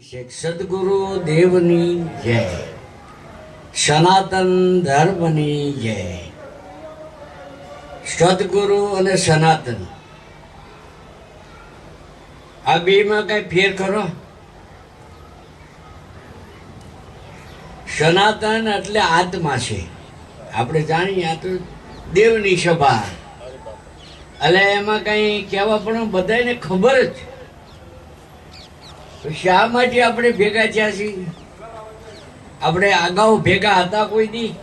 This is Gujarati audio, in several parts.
અભિષેક સદગુરુ દેવની જય. સનાતન ધર્મની જય. સદગુરુ અને સનાતન. આ બેમાં કઈ ફેર કરો સનાતન એટલે આત્મા છે. આપણે જાણીએ, આ તો દેવની સભા એટલે એમાં કઈ કહેવા પણ બધાને ખબર જ. શા માટે આપણે ભેગા થયા છીએ? આપણે અગાઉ ભેગા હતા કોઈ દી?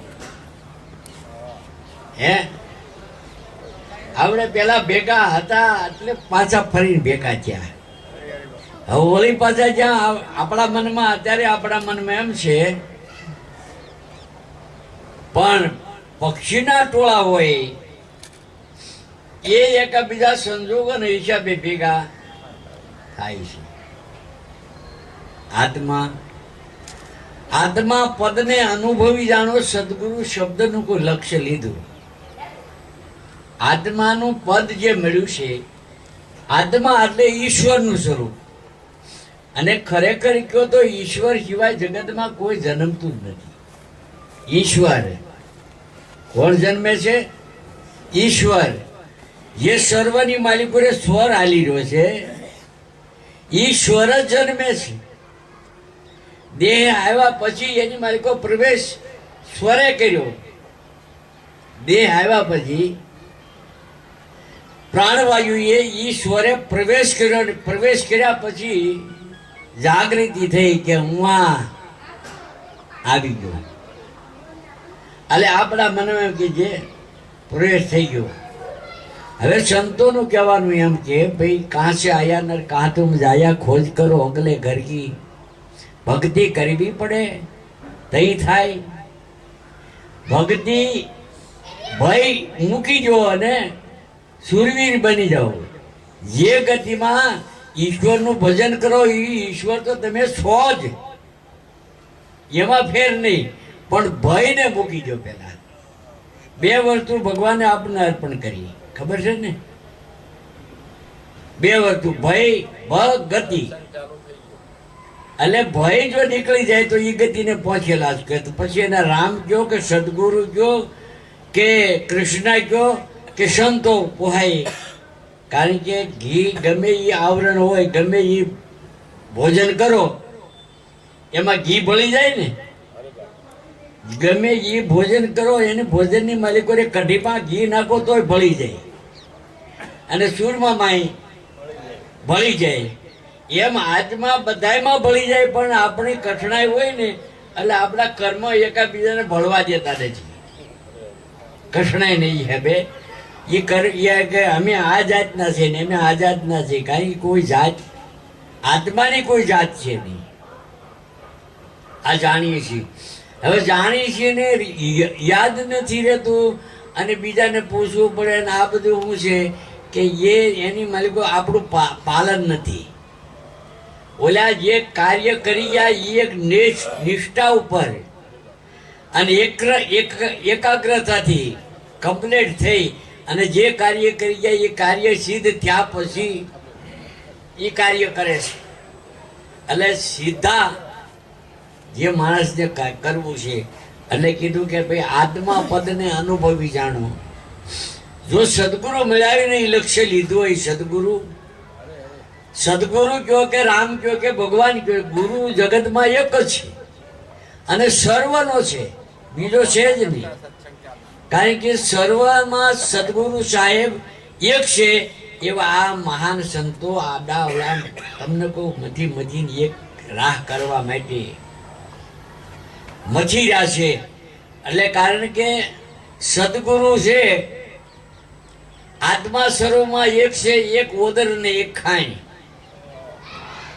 હે? આપણે પેલા ભેગા હતા એટલે પાછા ફરીને ભેગા થયા. હવે વળી પાછા જ્યાં આપણા મનમાં અત્યારે આપણા મનમાં એમ છે, પણ પક્ષીના ટોળા હોય, એ એકાબીજા સંજોગોના હિસાબે ભેગા થાય છે. આત્મા. આત્મા પદને અનુભવી જાણો, સદગુરુ શબ્દનું કોઈ લક્ષ્ય લીધું. આત્માનું પદ જે મળ્યું છે, આત્મા એટલે ઈશ્વરનું સ્વરૂપ. અને ખરેખર કહો તો ઈશ્વર સિવાય જગતમાં કોઈ જન્મતું જ નથી. ઈશ્વર. કોણ જન્મે છે? ઈશ્વર. જે સર્વની માલિકોને સ્વર આલી રહ્યો છે, ઈશ્વર જન્મે છે. દેહ આવ્યા પછી એની માલિકો પ્રવેશ સ્વરે કર્યો. દેહ આવ્યા પછી પ્રાણવાયુએ સ્વરે પ્રવેશ કર્યો અને પ્રવેશ કર્યા પછી જાગૃતિ થઈ કે હું આ આવી ગયો. એટલે આપણા મનમાં કે જે પ્રવેશ થઈ ગયો. હવે સંતોનું કહેવાનું એમ કે, ભાઈ કાં સે આયા નર કાં તુમ જાયા ખોજ કરો, અગલે ઘર કી ભક્તિ કરવી પડે, તઈ થાય. ભક્તિ ભય મૂકી જો અને સુરવીર બની જાઓ. જે ગતિમાં ઈશ્વરનું ભજન કરો, એ ઈશ્વર તો તમે છો જ. એમાં ફેર નહીં, પણ ભયને મૂકી જો પહેલા. બે વસ્તુ ભગવાને આપને અર્પણ કરી. ખબર છે ને? બે વસ્તુ, ભય, ભ, ગતિ. એટલે ભય જો નીકળી જાય તો એ ગતિને પહોંચેલા જ કે તો પછી એના રામ કયો કે સદગુરુ કયો કે કૃષ્ણ કયો કે સંતો પોહાય. કારણ કે ઘી ગમે એ આવરણ હોય, ગમે એ ભોજન કરો, એમાં ઘી ભળી જાય ને. ગમે એ ભોજન કરો, એને ભોજનની માલિકોને કઢીમાં ઘી નાખો તોય ભળી જાય. અને સૂરમાં માય ભળી જાય. એમ આત્મા બધાયમાં ભળી જાય, પણ આપણી કઠણાઈ હોય ને, એટલે આપણા કર્મ એકાબીજાને ભળવા દેતા નથી કઠણાઈ નહીં હે બે. એ કર કે અમે આ જાતના છીએ ને, અમે આ જાતના છીએ. કારણ કે કોઈ જાત, આત્માની કોઈ જાત છે નહીં. આ જાણીએ છીએ. હવે જાણીએ છીએ ને યાદ નથી રહેતું, અને બીજાને પૂછવું પડે ને આ બધું શું છે કે એ, એની માલિકો આપણું પાલન નથી. ઓલા જે કાર્ય કરી જાય એ એક નિષ- નિષ્ઠા ઉપર. અને એક એક, એકાગ્રતાથી કમ્પ્લીટ થઈ. અને જે કાર્ય કરી જાય એ કાર્ય સિદ્ધ થયા પછી એ કાર્ય કરે છે. એટલે સીધા જે માણસને કરવું છે. એટલે કીધું કે ભાઈ, આત્મા પદને અનુભવી જાણો. જો સદગુરુ મળાવીને લક્ષ્ય લીધું હોય, સદગુરુ સદગુરુ કયો કે રામ કયો કે ભગવાન કયો, ગુરુ જગતમાં એક જ છે. અને સર્વનો છે. બીજો છે જ નહીં. કારણ કે સર્વમાં સદગુરુ સાહેબ એક છે એવા આ મહાન સંતો આડા અવળા તમને કહું, મધી મથીને એક રાહ કરવા માટે મચી રહ્યા છે. એટલે કારણ કે સદગુરુ છે, આત્મા સર્વમાં એક છે, એક ઓદર ને એક ખાણ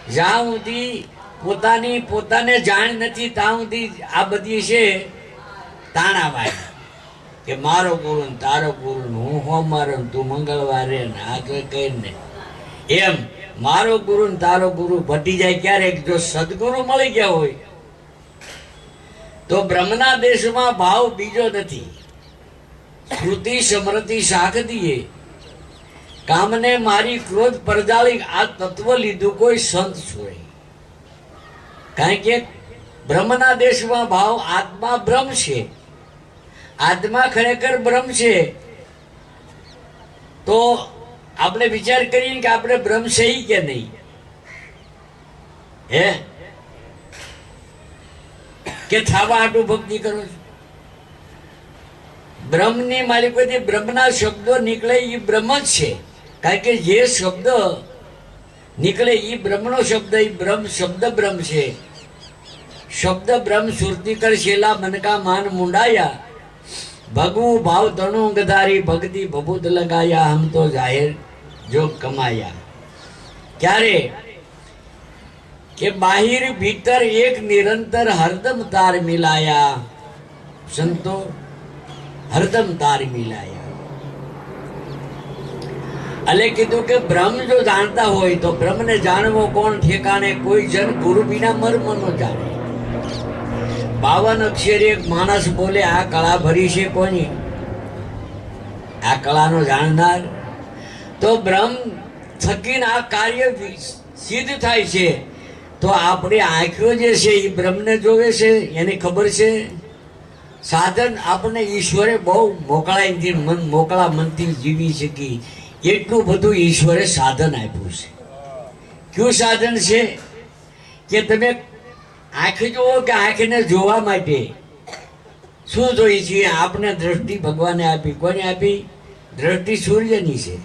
જ્યાં સુધી પોતાની પોતાને જાણ નથી, ત્યાં સુધી આ બધી છે તાણાવાય. કે મારો ગુરુ તારો ગુરુ હું ને તું મંગળવારે ને આ કઈ એમ મારો ગુરુ તારો ગુરુ ભટી જાય ક્યારેક જો સદગુરુ મળી ગયા હોય, તો બ્રહ્મના દેશમાં ભાવ બીજો નથી. શ્રુતિ, સમૃદ્ધિ સાખદીએ કામને મારી ક્રોધ પરજાળી આ તત્વ લીધું કોઈ સંત છોડે કારણ કે બ્રહ્મના દેશમાં ભાવ આત્મા બ્રહ્મ છે. આત્મા ખરેખર બ્રહ્મ છે. તો આપણે વિચાર કરીએ કે આપણે બ્રહ્મ છે કે નહીં? હે? કે થાવા હાટું ભક્તિ કરો છો? બ્રહ્મની માલિકોથી બ્રહ્મના શબ્દો નીકળે એ બ્રહ્મ જ છે. કારણ કે જે શબ્દ નીકળે એ બ્રહ્મનો શબ્દ એ બ્રહ્મ શબ્દ બ્રહ્મ છે. શબ્દ બ્રહ્મ સુરતી કર શેલા મનકા માન મુંડાયા. ભગવું ભાવ તણુ ગધારી ભક્તિ ભભૂત લગાયા, હમ તો જાહેર જો કમાયા. ક્યારે? કે બાહિર ભીતર એક નિરંતર હરદમ તાર મિલાયા. સંતો, હરદમ તાર મિલાયા. એટલે કીધું કે બ્રહ્મ જો જાણતા હોય તો બ્રહ્મને જાણવો કોણ? ઠેકાણે કોઈ જન ગુરુ વિના મર્મ નો જાણે. બાવન અક્ષરે એક માણસ બોલે, આ કળા ભરી છે કોની? આ કળાનો જાણનાર? તો બ્રહ્મ થકીને આ કાર્ય સિદ્ધ થાય છે. તો આપણી આંખો જે છે એ બ્રહ્મને જોવે છે? એની ખબર છે? સાધન આપણને ઈશ્વરે બહુ મોકળાઈથી મન, મોકળા મનથી જીવી શકી. એટલું બધું ઈશ્વરે સાધન આપ્યું છે. કયું સાધન છે? કે તમે આંખ જુઓ કે આંખને જોવા માટે. શું જોઈએ છીએ આપને દ્રષ્ટિ ભગવાને આપી. કોને આપી? દ્રષ્ટિ સૂર્યની છે.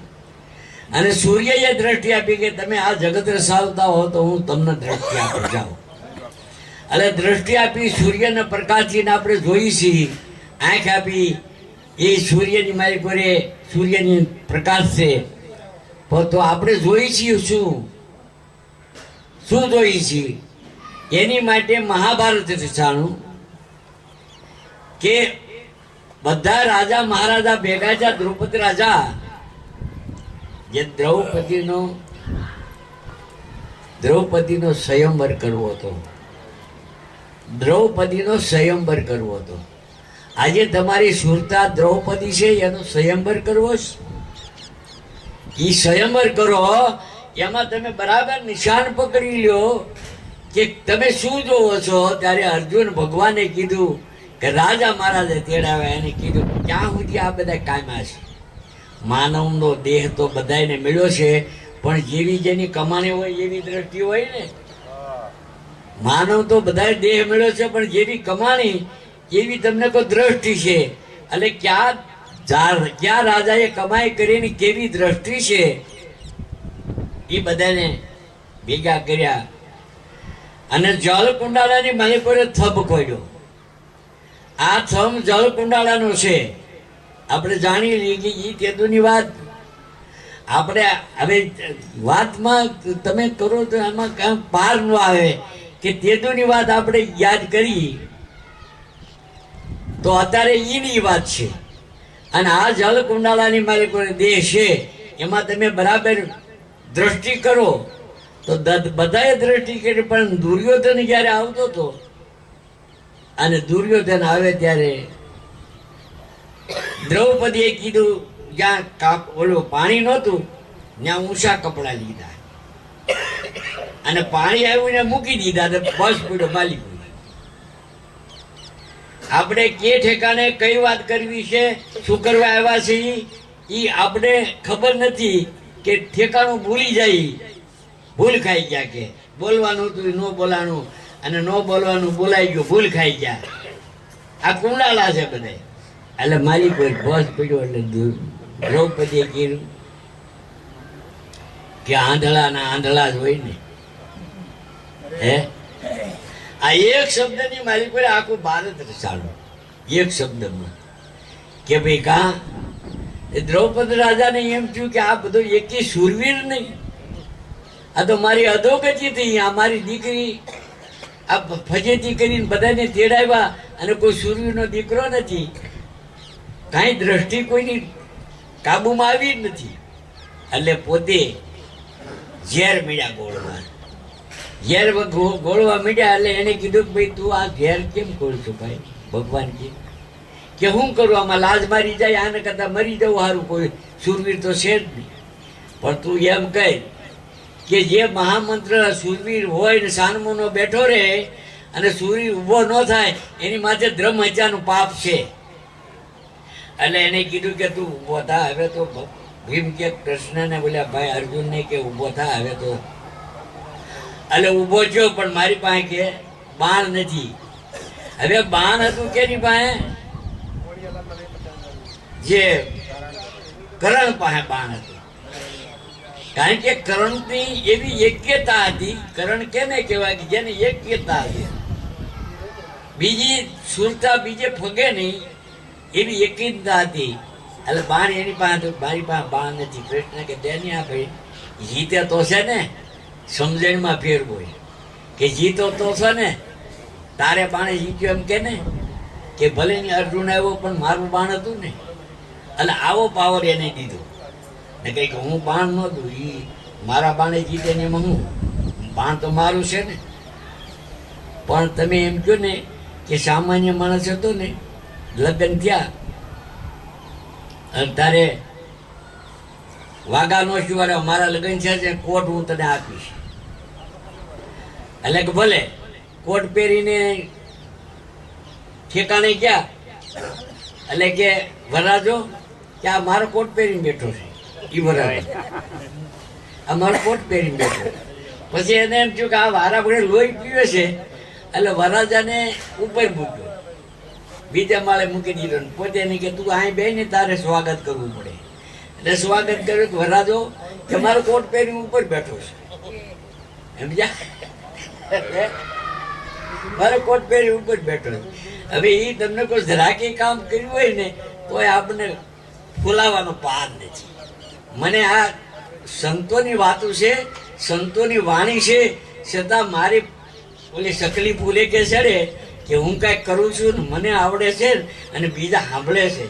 અને સૂર્યએ દ્રષ્ટિ આપી કે તમે આ જગત રસાવતા હો તો હું તમને દ્રષ્ટિ આપી જાઉં. એટલે દ્રષ્ટિ આપી, સૂર્યના પ્રકાશીને આપણે જોઈ છીએ. આંખ આપી એ સૂર્યની મારી કોરે સૂર્યની પ્રકાશ છે. તો આપણે જોઈ છીએ શું? શું જોઈ છીએ? એની માટે મહાભારત જાણું કે બધા રાજા મહારાજા ભેગા છે દ્રૌપદી રાજા, જે દ્રૌપદીનો દ્રૌપદીનો સ્વયંવર કરવો હતો. દ્રૌપદીનો સ્વયંવર કરવો હતો. આજે તમારી સુરતા દ્રૌપદી છે, એનો સ્વયંવર કરવો છે? એ સ્વયંવર કરો, એમાં તમે બરાબર નિશાન પકડી લ્યો કે તમે શું જોવો છો? ત્યારે અર્જુન ભગવાને કીધું કે રાજા મહારાજે તેડાવ્યા, એને કીધું ક્યાં સુધી આ બધા કાયમા છે? માનવનો દેહ તો બધાને મળ્યો છે, પણ જેવી જેની કમાણી હોય, એવી દ્રષ્ટિ હોય ને. માનવ તો બધા દેહ મળ્યો છે, પણ જેવી કમાણી એવી તમને કોઈ દ્રષ્ટિ છે? એટલે ક્યાં ક્યાં રાજાએ કમાઈ કરીને કેવી દ્રષ્ટિ છે? એ બધાને ભેગા કર્યા. અને જળકુંડાળાની માલિકોએ થપ ખોલ્યો આ થમ જળકુંડાળાનો છે. આપણે જાણી લઈએ કે એ તેદુની વાત. આપણે હવે વાતમાં તમે કરો તો એમાં કાંઈ પાર ન આવે કે તેદુની વાત આપણે યાદ કરી તો અત્યારે ઈની વાત છે. અને આ જળ કુંડાળાની મારી કોઈ દેહ છે, એમાં તમે બરાબર દ્રષ્ટિ કરો. તો બધાએ દ્રષ્ટિ કરી, પણ દુર્યોધન જ્યારે આવતો હતો અને દુર્યોધન આવે ત્યારે દ્રૌપદીએ કીધું, જ્યાં કાપ, ઓલું પાણી નહોતું, ત્યાં ઊંચા કપડાં લીધા. અને પાણી આવ્યું ને મૂકી દીધા તો બસ પૂરો બાલી આપણે કે ઠેકાણે કઈ વાત કરવી છે, શું કરવા આવ્યા છે એ આપણે ખબર નથી કે ઠેકાણું ભૂલી જાય. ભૂલ ખાઈ ગયા કે. બોલવાનું હતું ન બોલાનું અને ન બોલવાનું બોલાઈ ગયું, ભૂલ ખાઈ ગયા. આ કુંડાલા છે બધા. એટલે મારી કોઈ બસ પડ્યો એટલે દૂર- દ્રૌપદીએ કીધું કે આંધળા ના આંધળા જ હોય ને. હે? આ એક શબ્દની મારી પર આખું ભારત રચાડો. એક શબ્દમાં કે ભાઈ કા દ્રૌપદી રાજાને એમ થયું કે આ બધો એકી સુરવીર નહીં. આ તો મારી અધોગતિ થઈ, આ મારી દીકરી આ ફજેતી કરીને બધાને તેડાવ્યા અને કોઈ સુરવીરનો દીકરો નથી. કાંઈ દ્રષ્ટિ કોઈની કાબુમાં આવી જ નથી. એટલે પોતે ઝેર મળ્યા ગોળવા ગો- ગોળવા મીડ્યા એટલે એને કીધું કે ભાઈ, તું આ ઘેર કેમ ખોલ ભાઈ? ભગવાન કે. કે હું કરું? આમાં લાજ મારી જાય, આને કરતા મરી જવું સારું કોઈ સુરવીર તો છે જ નહીં. પણ તું એમ કહે કે જે મહામંત્ર સુરવીર હોય ને સાનમોનો બેઠો રહે અને સૂર્ય ઊભો ન થાય, એની માથે ધ્રમ હત્યાનું પાપ છે. એટલે એને કીધું કે તું ઊભો થા. હવે તો ભીમ કે કૃષ્ણને બોલ્યા, ભાઈ અર્જુનને કે ઊભો થા, હવે તો એટલે ઊભો થયો પણ મારી પાસે કે બાણ નથી. હવે બાણ હતું કેની પાસે? જે કરણ પાસે બાણ હતું. કારણ કે કરણની એવી એક્યતા હતી, કરણ કેને કહેવાય કે જેને એક્યતા હતી. બીજી સુરતા બીજે ફગે નહીં, એવી એકતા હતી. એટલે બાણ એની પાસે, મારી પાસે બાણ નથી. કૃષ્ણ કે તેની આ ભાઈ જીતે તો છે ને? સમજણમાં ફેરવું છે કે જીતો તો છે ને, તારે બાણે જીત્યો એમ કે ને, કે ભલે ને અર્જુન આવ્યો પણ મારું બાણ હતું ને, એટલે આવો પાવર એને દીધો. ને કંઈક હું બાણ નહોતું એ મારા બાણે જીતે ને એમાં હું? બાણ તો મારું છે ને. પણ તમે એમ કહો ને કે સામાન્ય માણસ હતો ને, લગ્ન થયા, અને તારે વાઘા નો શું મારા લગ્ન છે, કોટ હું તને આપીશ. એટલે કે ભલે, કોટ પહેરીને ઠેકાણે ગયા, એટલે કે વરાજો કે આ મારો કોટ પહેરીને બેઠો છે એ વરાજો આ મારો કોટ પહેરીને બેઠો પછી એને એમ થયું કે આ વારા ભણે લોહી પીવે છે, એટલે વરાજાને ઉપર મૂક્યો. બીજા માળે મૂકી દીધો પોતે નહીં કે, તું અહીં બે ને તારે સ્વાગત કરવું પડે. એટલે સ્વાગત કર્યું કે વરાજો કે મારો કોટ પહેરીને ઉપર બેઠો છે. સમજ્યા? મારો કોટ પહેરી ઉપર બેઠો હવે એ તમને કોઈ જરાકી કામ કર્યું હોય ને, તોય આપણને ફૂલાવાનો પાર નથી. મને આ સંતોની વાતો છે, સંતોની વાણી છે, છતાં મારી ઓલી સકલી ફૂલે કે ચડે કે હું કાંઈક કરું છું ને મને આવડે છે અને બીજા સાંભળે છે.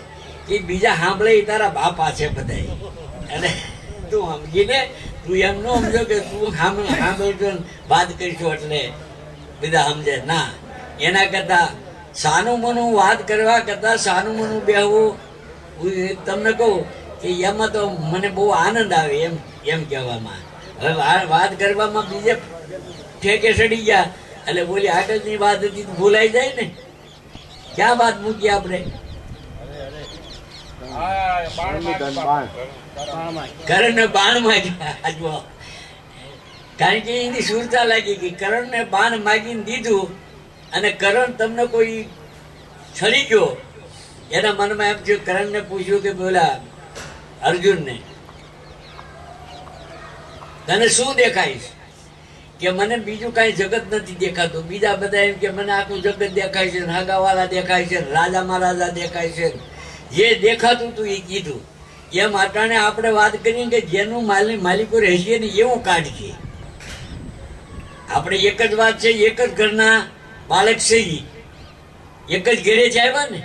એ બીજા સાંભળે એ તારા બાપા છે બધા અને તું સમજીને તું એમ ન સમજો કે તું સાંભળ સાંભળજો વાત કરીશું એટલે બધા સમજે. ના એના કરતા સાનું મનું વાત કરવા કરતા સાનું મનું બેહવું હું તમને કહું કે એમાં તો મને બહુ આનંદ આવે એમ એમ કહેવામાં. હવે વાત કરવામાં બીજે ઠેકે સડી ગયા એટલે બોલી આગળની વાત હતી તો ભૂલાઈ જાય ને. ક્યાં વાત મૂકી આપણે? કરણને બાણ માગ્યા જુઓ. કારણ કે એની સુરતા લાગી ગઈ. કરણને બાણ માગીને દીધું અને કરણ તમને કોઈ છડી ગયો? એના મનમાં એમ થયું, કરણને પૂછ્યું કે બોલા, અર્જુનને, તને શું દેખાય છે કે મને બીજું કાંઈ જગત નથી દેખાતું. બીજા બધા એમ કે, મને આખું જગત દેખાય છે નાગાવાળા દેખાય છે રાજા મહારાજા દેખાય છે. જે દેખાતું તું એ કીધું. એમ માતાને આપણે વાત કરીએ કે જેનું માલિક માલિકો રહેશે ને એવું કાઢીએ આપણે એક જ વાત છે, એક જ ઘરના બાળક છે એક જ ઘેરે જ આવ્યા ને?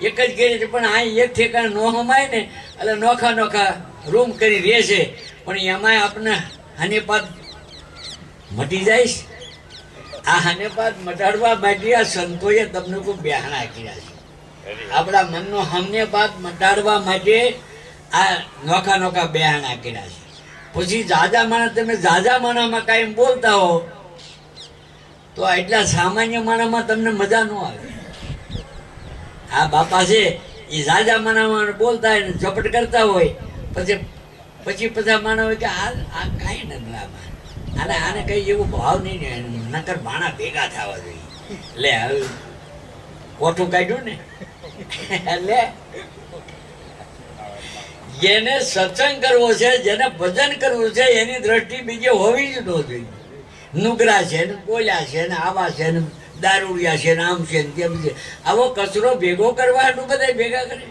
એક જ ઘેરે છે પણ આ એક ઠેકાણે નો હમાય ને, એટલે નોખા નોખા રૂમ કરી રહે છે. પણ એમાંય આપણે હાનેપાત મટી જાય આ હાનેપાત મટાડવા માટે આ સંતોએ તમને કોઈ બહાના કર્યા છે. આપણા મનનો ભાગ મટાડવા માટે આ નોખા નોખા બેહાણા કર્યા છે. પછી જાજા માણસ, તમે જાજા માણામાં કાંઈ બોલતા હો, તો એટલા સામાન્ય માણસમાં તમને મજા ન આવે. આ બાપા છે, એ જાજા માણામાં બોલતા હોય ઝપટ કરતા હોય, પછી પછી બધા માણસ હોય કે આ આ કાંઈ નથી આમાં આને આને કઈ એવું ભાવ નહીં નકર ભાણા ભેગા થવા જોઈએ. એટલે હવે કોઠું કાઢ્યું ને? એટલે જેને સત્સંગ કરવો છે, જેને ભજન કરવું છે, એની દ્રષ્ટિ બીજે હોવી જ ન જોઈએ નુગરા છે ને કોલ્યા છે ને, આવા છે ને, દારૂડિયા છે ને, આમ છે ને, તેમ છે. આવો કચરો ભેગો કરવા એટલું બધા ભેગા કરે.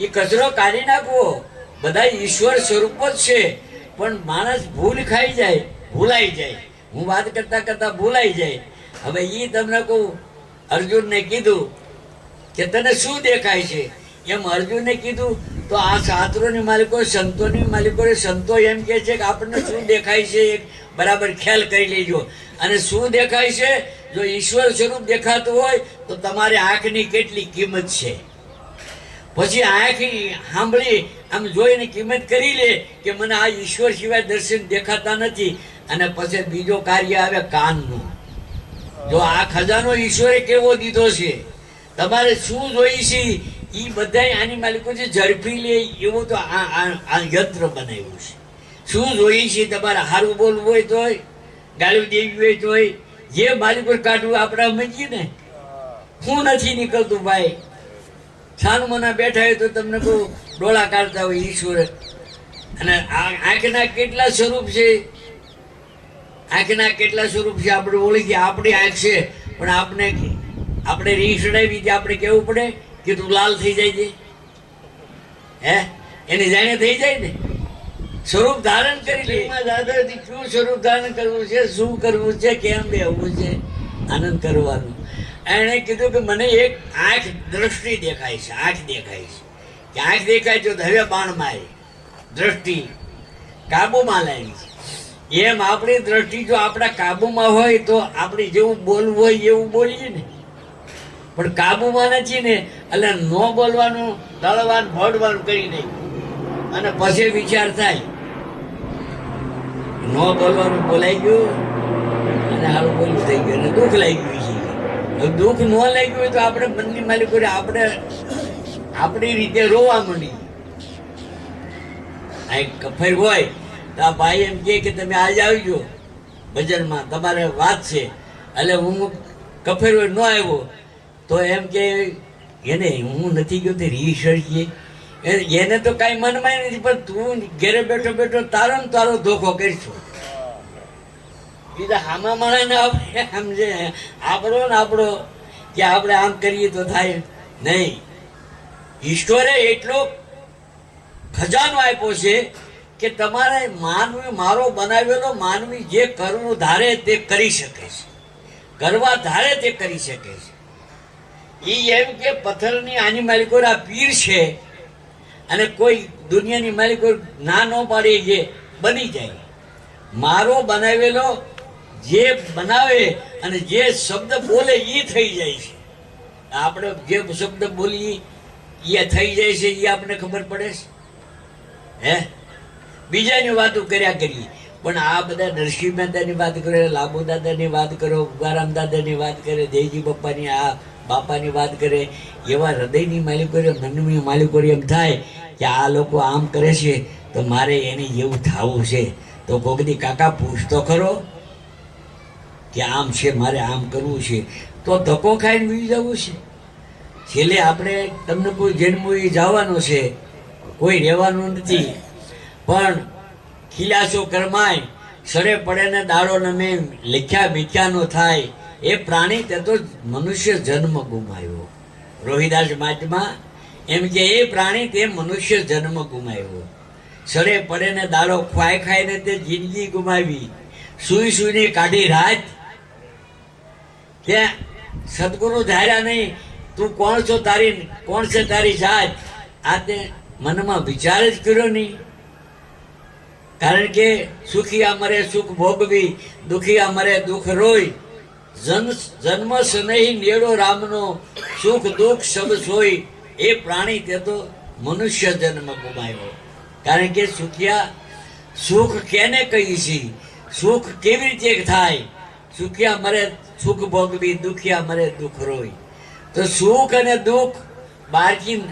એ કચરો કાઢી નાખવો. બધા ઈશ્વર સ્વરૂપ જ છે. પણ માણસ ભૂલ ખાઈ જાય, ભૂલાઈ જાય. હું વાત કરતા કરતા ભૂલાઈ જાય. હવે એ તમને કહું, અર્જુનને કીધું કે તને શું દેખાય છે? એમ અર્જુને કીધું, તો આ શાસ્ત્રોની માલિકો, સંતોની માલિકો સંતો એમ કે છે કે આપણને શું દેખાય છે એક બરાબર ખ્યાલ કરી લેજો. અને શું દેખાય છે? જો ઈશ્વર સ્વરૂપ દેખાતું હોય, તો તમારી આંખની કેટલી કિંમત છે? પછી આંખ સાંભળી આમ જોઈને કિંમત કરી લે કે મને આ ઈશ્વર સિવાય દર્શન દેખાતા નથી. અને પછી બીજો કાર્ય આવે કાનનું. જો આ ખજાનો ઈશ્વરે કેવો દીધો છે? તમારે શું જોઈ છે? એ બધા આની માલિકો છે, ઝડપી લે, એવું તો આ યંત્ર બનાવ્યું છે. શું જોઈ છે? તમારે હારું બોલવું હોય તોય, ગાળું દેવી હોય તોય, જે માલિકો કાઢવું આપણે સમજીએ ને. હું નથી નીકળતું ભાઈ. છાનમોના બેઠા હોય તો તમને બહુ ડોળા કાઢતા હોય ઈશ્વર અને આંખના કેટલા સ્વરૂપ છે? આંખના કેટલા સ્વરૂપ છે? આપણે ઓળખી આપણી આંખ છે, પણ આપણે આપણે રીસડાવી કે આપણે કેવું પડે કે તું લાલ થઈ જાય છે. હે? એને જાણે થઈ જાય ને? સ્વરૂપ ધારણ કરી લે. દાદાજી શું સ્વરૂપ ધારણ કરવું છે, શું કરવું છે, કેમ બેહવું છે? આનંદ કરવાનું. એણે કીધું કે મને એક આંખ દ્રષ્ટિ દેખાય છે, આંખ દેખાય છે. કે આંખ દેખાય તો હવે બાણ મારે દ્રષ્ટિ કાબુમાં લાવી છે. એમ આપણી દ્રષ્ટિ જો આપણા કાબુમાં હોય તો આપણે જેવું બોલવું હોય એવું બોલીએ ને પણ કાબુમાં નથી ને, એટલે ન બોલવાનું, દળવાનું ભોડવાનું કરી દે. અને પછી વિચાર થાય. ન બોલવાનું બોલાઈ ગયું, અને હારું બોલું થઈ ગયું, અને દુઃખ લાગી ગયું છે. દુઃખ ન લાગ્યું હોય તો આપણે બંને માલિકો આપણે, આપણી રીતે રોવા માંડી આ કફેર હોય, તો આ ભાઈ એમ કહે કે તમે આજે આવજો ભજનમાં તમારે વાત છે. એટલે હું કફેર હોય ન આવ્યો તો એમ કે, એને હું નથી ગયો, તે રિસર્ચ છે. એને તો કાંઈ મનમાં નથી, પણ તું ઘેરે બેઠો બેઠો તારો ને તારો ધોખો કરીશું. બીજા હામા માણસને આપણે સમજે. આપણો ને આપણો. કે આપણે આમ કરીએ તો થાય. નહીં. ઈશ્વરે એટલો ખજાનો આપ્યો છે કે તમારે માનવી, મારો બનાવેલો માનવી જે કરવું ધારે તે કરી શકે છે. કરવા ધારે તે કરી શકે છે. એમ કે પથ્થરની આની માલિકો આ પીર છે અને કોઈ દુનિયાની માલિકો ના ન પાડે જે બની જાય. મારો બનાવેલો જે બનાવે અને જે શબ્દ બોલે એ થઈ જાય છે. આપણે જે શબ્દ બોલીએ એ થઈ જાય છે એ આપણને ખબર પડે છે? હે? બીજાની વાતો કર્યા કરીએ. પણ આ બધા નરસિંહ મહેતાની વાત કરો, લાબુ દાદાની વાત કરો, ઉગારામ દાદાની વાત કરે, દેવજી બાપાની આ બાપાની વાત કરે, એવા હૃદયની માલિકો મનની માલિકો એમ થાય કે આ લોકો આમ કરે છે, તો મારે એને એવું થવું છે. તો કોકદી કાકા પૂછતો ખરો કે આમ છે, મારે આમ કરવું છે. તો ધક્કો ખાઈને બીજું જવું છે. છેલ્લે આપણે તમને કોઈ જન્મ એ જવાનો છે, કોઈ રહેવાનું નથી. પણ ખીલાસો કરમાય, સડે પડે ને દાડો નમે લખ્યા મીઠ્યાનો થાય. એ પ્રાણી તે તો મનુષ્ય જન્મ ગુમાવ્યો. રોહિદાસ માટમાં એમ કે એ પ્રાણી તે મનુષ્ય જન્મ ગુમાવ્યો. સરે પડે ને દાડો ખવાય ખાઈને તે જિંદગી ગુમાવી. સુઈ સુઈને કાઢી રાત. ત્યાં સદગુરુ ધાર્યા નહીં, તું કોણ છો તારી, કોણ છે તારી જાત? આ તે મનમાં વિચાર જ કર્યો નહીં. કારણ કે સુખિયા મરે સુખ ભોગવી દુખિયા મરે દુઃખ રોય. જન્મ સ્નેહી નેડો રામનો સુખ દુઃખ સબ સોય એ પ્રાણી તે તો મનુષ્ય જન્મ ગુમાવ્યો. કારણ કે સુખિયા સુખ કેને કહી છે સુખ કેવી રીતે થાય? સુખિયા મરે, સુખ ભોગવી, દુખિયા મરે, દુઃખ રોય. તો સુખ અને દુઃખ બહારથી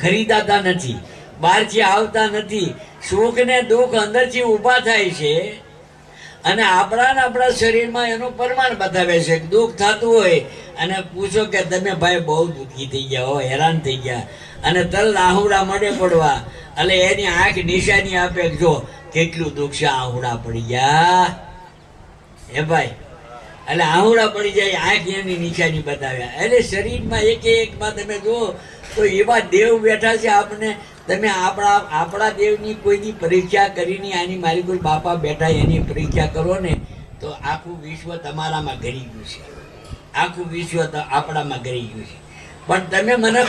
ખરીદાતા નથી. બહારથી આવતા નથી. સુખ ને દુઃખ અંદરથી ઊભા થાય છે. અને આપણા આપણા શરીરમાં એનું પ્રમાણ બતાવે છે. દુઃખ થતું હોય અને પૂછો કે તમે ભાઈ બહુ દુઃખી થઈ ગયા હો, હેરાન થઈ ગયા. અને તલ આહુડા મળે પડવા. એટલે એની આંખ નિશાની આપે જો કેટલું દુઃખ છે, આહુડા પડી ગયા. હે ભાઈ? એટલે આહુડા પડી જાય, આંખ એની નિશાની બતાવ્યા એટલે શરીરમાં એક એકમાં તમે જુઓ, તો એવા દેવ બેઠા છે આપણે તમે આપણા આપણા દેવની કોઈની પરીક્ષા કરીને આની મારી કોઈ બાપા બેઠા એની પરીક્ષા કરો ને, તો આખું વિશ્વ તમારામાં ઘરી ગયું છે. આખું વિશ્વ આપણામાં ઘરી ગયું છે. પણ તમે મને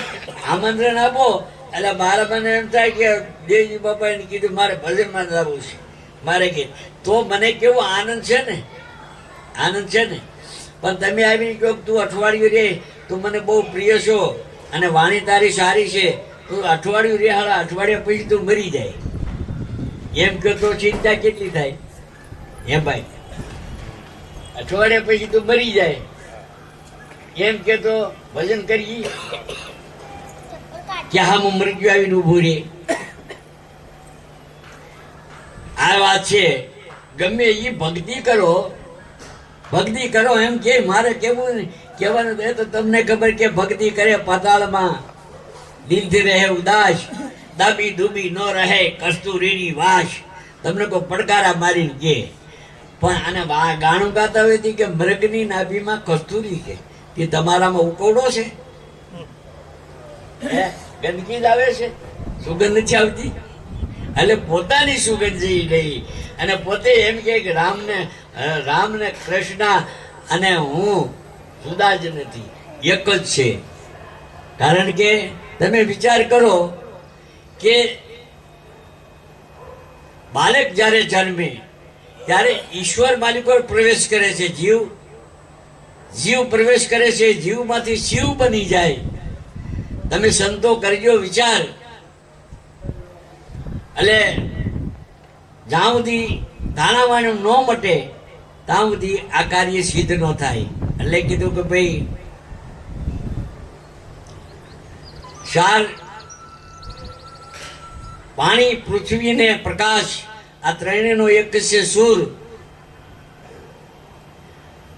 આમંત્રણ આપો, એટલે મારા મને એમ થાય કે દેવજી બાપાએ કીધું, મારે ભજનમાં જવું છે. મારે કે, તો મને કેવો આનંદ છે ને? આનંદ છે ને? પણ તમે આવીને કહો તું અઠવાડિયું રે, તું મને બહુ પ્રિય છો અને વાણી તારી સારી છે. તું અઠવાડિયું રે, હાલ અઠવાડિયા પછી તું મરી જાય. એમ કે તો ચિંતા કેટલી થાય? હે ભાઈ, અઠવાડિયા પછી તું મરી જાય. એમ કે તો ભજન કરી કે હા, હું મૃત્યુ આવીને ઊભું રે. આ વાત છે. ગમે એ ભક્તિ કરો ભક્તિ કરો એમ કે, મારે કેવું. કહેવાનું તો તમને ખબર કે ભક્તિ કરે પાતાળમાં. દિલથી રહે ઉદાસ, દાબી દુબી ન રહે, કસ્તુરીની વાસ. તમને કોઈ પડકારા મારીને કે. પણ આને આ ગાણું ગાતા હોય છે કે મૃગની નાભીમાં કસ્તુરી છે. તે તમારામાં ઉકોડો છે? ગંદકી જ આવે છે? સુગંધ નથી આવતી? એટલે પોતાની સુગંધ જઈ ગઈ. અને પોતે એમ કે રામને રામ રામને કૃષ્ણ અને હું જુદા જ નથી, એક જ છે. કારણ કે તમે વિચાર કરો કે બાળક જ્યારે જન્મે, ત્યારે ઈશ્વર માલિકો પ્રવેશ કરે છે જીવ જીવ પ્રવેશ કરે છે, જીવમાંથી શિવ બની જાય. તમે સંતો કરજો વિચાર. એટલે જ્યાં સુધી ધાણાવાણું ન મટે, ત્યાં સુધી આ કાર્ય સિદ્ધ ન થાય. એટલે કીધું કે ભાઈ, ચાર પાણી પૃથ્વી ને પ્રકાશ, આ ત્રણેયનો એક છે સૂર.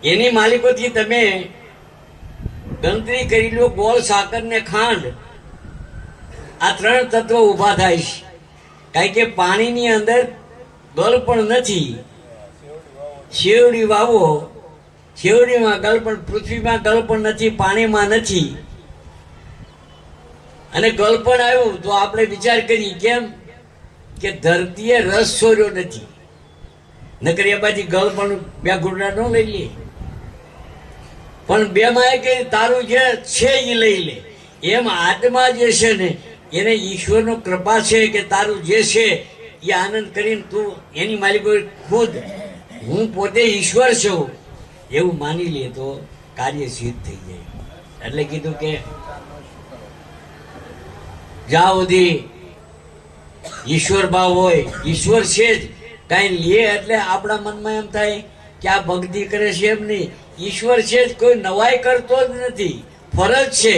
એની માલિકોથી તમે ગણતરી કરી લો ગોળ, સાકર ને ખાંડ. આ ત્રણ તત્વો ઊભા થાય છે. કારણ કે પાણીની અંદર ગળ પણ નથી. શેવડી વાવો. શેવડીમાં ગળ પૃથ્વીમાં ગળ પણ નથી, પાણીમાં નથી. અને ગળ પણ આવ્યું તો આપણે વિચાર કરીએ, કેમ? કે ધરતીએ રસ છોર્યો નથી. નકર એમાંથી ગળ પણ બે ઘૂંટડા ન લઈ લે. પણ બે માં કે તારું જે છે એ લઈ લે. એમ આત્મા જે છે ને, એને ઈશ્વરનો કૃપા છે કે તારું જે છે એ આનંદ કરીને તું એની માલિકો ખુદ. હું પોતે ઈશ્વર છું. એવું માની લે તો કાર્ય સિદ્ધ થઈ જાય. એટલે કીધું કે જ્યાં સુધી ઈશ્વર ભાવ હોય, ઈશ્વર છે જ. કાંઈ લે એટલે આપણા મનમાં એમ થાય કે આ ભક્તિ કરે છે એમ નહીં. ઈશ્વર છે જ, કોઈ નવાઈ કરતો જ નથી. ફરજ છે.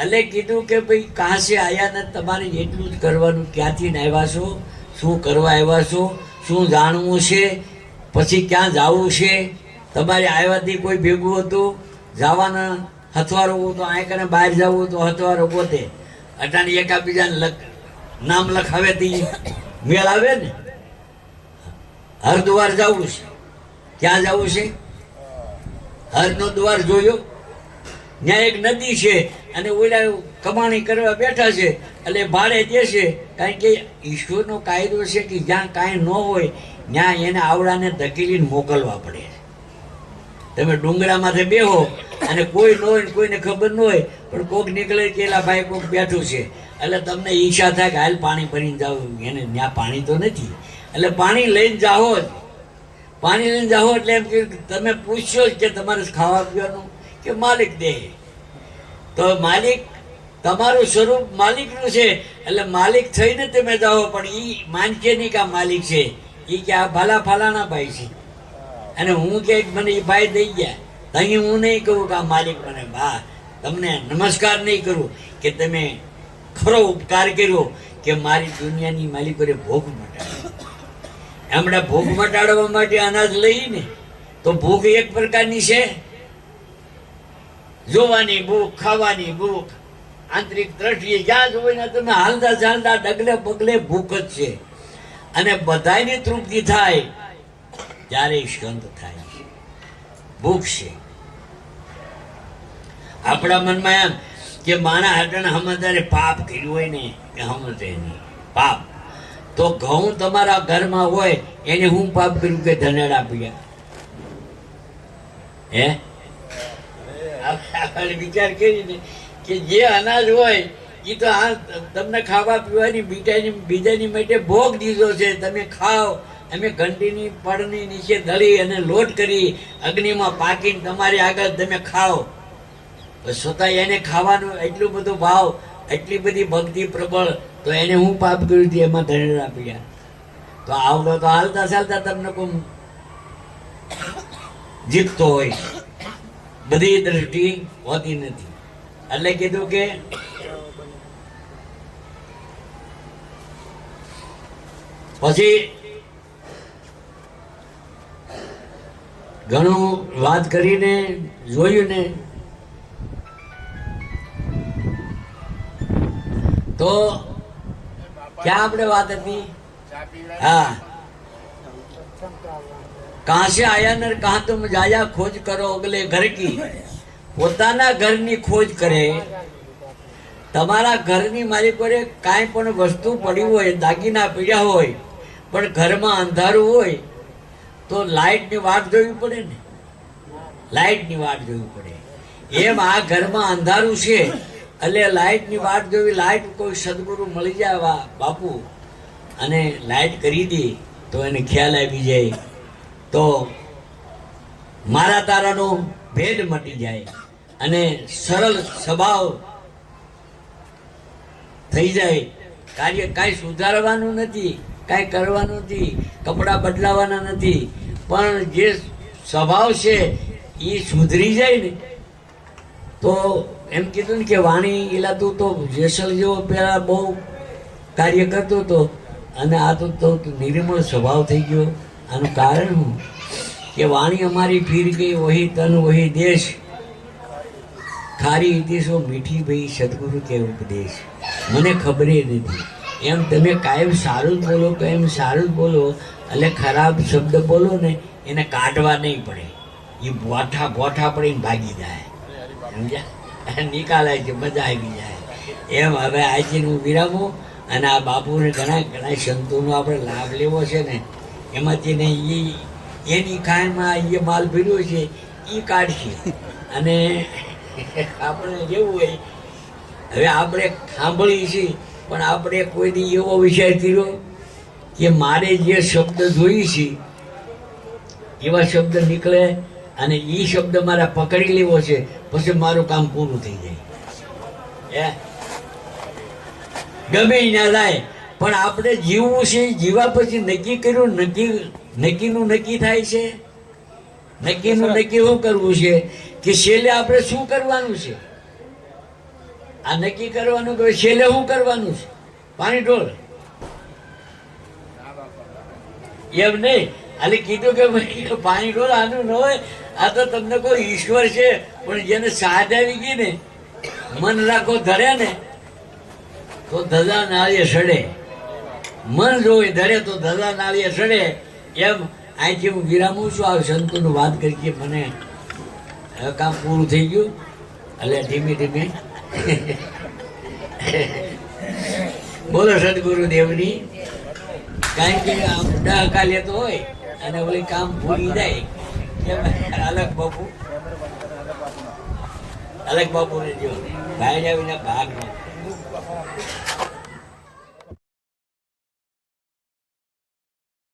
એટલે કીધું કે ભાઈ, કાંસે આયા ને તમારે એટલું જ કરવાનું? ક્યાંથી નાહવા છો? શું કરવા આવ્યા છો? શું જાણવું છે? પછી ક્યાં જવું છે? તમારે આવ્યાથી કોઈ ભેગું હતું? જવાના હથવારો તો અહીં કને બહાર જવું તો હથવારો પોતે અટાણે એકાબીજાને લખ, નામ લખાવે તે. મેળ આવે ને? હરદ્વાર જવું છે. ક્યાં જવું છે? હરનો દ્વાર જોયો? ત્યાં એક નદી છે, અને ઓલા કમાણી કરવા બેઠા છે, એટલે ભાડે દે છે, કારણ કે ઈશ્વરનો કાયદો છે કે જ્યાં કાંઈ ન હોય, ત્યાં એને આવડાને ધકેલીને મોકલવા પડે. તમે ડુંગરામાંથી બેહો અને કોઈ ન હોય કોઈને ખબર ન હોય, પણ કોક નીકળે કે એલા ભાઈ કોક બેઠું છે. એટલે તમને ઈચ્છા થાય કે હાલ પાણી ભરીને જાઓ, એને ત્યાં પાણી તો નથી. એટલે પાણી લઈને જાઓ જ. પાણી લઈને જાઓ એટલે એમ કે તમે પૂછશો જ કે તમારે ખાવા પીવાનું કે માલિક દે. તો માલિક તમારું સ્વરૂપ માલિકનું છે. એટલે માલિક થઈને તમે જાઓ, પણ એ માનશે નહીં કે આ માલિક છે? એ કે આ ભાલા ફાલાના ભાઈ છે. અને હું કે મને એ ભાઈ દઈ ગયા. અહીં હું નહીં કહું કે આ માલિક મને બા, તમને નમસ્કાર નહીં કરું કે તમે ખરો ઉપકાર કર્યો કે મારી દુનિયાની માલિકોને ભોગ મટાડ્યો. હમણાં ભોગ મટાડવા માટે અનાજ લઈને તો ભૂખ એક પ્રકારની છે. જોવાની ભૂખ, ખાવાની ભૂખ આંતરિક દ્રષ્ટિએ જ્યાં જોવે ને તમે હાલતા ચાલતા ડગલે પગલે ભૂખ જ છે. અને બધાની તૃપ્તિ થાય ત્યારે શાંત થાય છે. ભૂખ છે. આપણા મનમાં એમ કે માણા હટણ હમદારે પાપ કર્યું હોય ને, એ હમદે નહીં. પાપ. તો ઘઉં તમારા ઘરમાં હોય, એને હું પાપ કર્યું કે ધનેડા પીયા હે? વિચાર કરીને કે જે અનાજ હોય એ તો આ તમને ખાવા પીવાની બીજાની બીજાની માટે ભોગ દીધો છે. તમે ખાઓ, અમે ઘંટીની પડની નીચે દળી અને લોટ કરી અગ્નિમાં પાકીને તમારી આગળ તમે ખાઓ. છતાં એને ખાવાનું એટલું બધું ભાવ, એટલી બધી ભક્તિ પ્રબળ, તો એને હું પાપ કર્યું હતું, એમાં ધણી આપી ગયા તો આવડો તો હાલતા ચાલતા તમને કોઈ જીતતો હોય. બધી દ્રષ્ટિ હોતી નથી. એટલે કીધું કે પછી ઘણું વાત કરીને જોયું ને તો ક્યાં આપણે વાત હતી હા कहाँ से आया नर कहाँ तुम जाया खोज करो अगले घर की પોતાના ઘરની ખોજ કરે. તમારા ઘરની મારી માલિકોને કાંઈ પણ વસ્તુ પડી હોય, દાગીના પીડ્યા હોય, પણ ઘરમાં અંધારું હોય, તો લાઇટની વાટ જોવી પડે ને? લાઇટની વાટ જોવી પડે. એમ આ ઘરમાં અંધારું છે, એટલે લાઇટની વાટ જોવી, લાઇટ કોઈ સદગુરુ મળી જાય બાપુ, અને લાઇટ કરી દે, તો એને ખ્યાલ આવી જાય. તો મારા તારાનો ભેદ મટી જાય. અને સરળ સ્વભાવ થઈ જાય. કાર્ય કાંઈ સુધારવાનું નથી, કાંઈ કરવાનું નથી, કપડાં બદલાવાના નથી. પણ જે સ્વભાવ છે એ સુધરી જાય ને, તો એમ કીધું ને કે વાણી ઇલાતું તો જેસલ જેવો પહેલાં બહુ કાર્ય કરતો હતો. અને આ તો તો નિર્મળ સ્વભાવ થઈ ગયો. આનું કારણ હું કે વાણી અમારી ફીર ગઈ વહી તન, વહી દેશ ખારી ઇતિસો મીઠી ભાઈ સદગુરુ કે ઉપદેશ. મને ખબર નથી. એમ તમે કાયમ સારું જ બોલો, કાયમ સારું જ બોલો, એટલે ખરાબ શબ્દ બોલો ને, એને કાઢવા નહીં પડે. એ બોઠા બોઠા પડીને ભાગી જાય. સમજ્યા? નિકાલાય છે, મજા આવી જાય. એમ હવે આજે હું વિરામો, અને આ બાપુને ઘણા ઘણા સંતોનો આપણે લાભ લેવો છે ને, એમાંથી ને એ એની કાયમાં એ માલ ભર્યો છે એ કાઢશે. અને આપણે જેવું હોય? હવે આપણે સાંભળીએ છીએ પણ આપણે કોઈ દી એવો વિચાર કર્યો કે મારે જે શબ્દ જોઈએ છે એવા શબ્દ નીકળે અને એ શબ્દ મારા પકડી લેવો છે પછી મારું કામ પૂરું થઈ જાય. ગમે ના થાય પણ આપણે જીવવું છે જીવા પછી નક્કી કર્યું નક્કી નક્કીનું નક્કી થાય છે? નક્કીનું નક્કી શું કરવું છે? કે છેલ્લે આપણે શું કરવાનું છે? આ નક્કી કરવાનું કે છેલ્લે શું કરવાનું છે? પાણી ઢોળ. એમ નહીં. એટલે કીધું કે પાણી ઢોળ આનું ન હોય. આ તો તમને કોઈ ઈશ્વર છે, પણ જેને સાદ આવી ગઈ ને, મન રાખો ધરે ને, તો ધજા નાળીએ સડે. મન જોઈ ધરે તો ધજા નાળીએ સડે. એમ અહીંથી હું વિરામું છું. આ સંતોનું વાત કરી મને હવે કામ પૂરું થઈ ગયું, એટલે ધીમે ધીમે. બોલો સદગુરુદેવની, કારણ કે આમ મોટા લેતો હોય, અને ઓલી કામ ભૂલી જાય. અલગ બાપુ. અલગ બાપુ ને જો ભાઈ આવીને ભાગ નો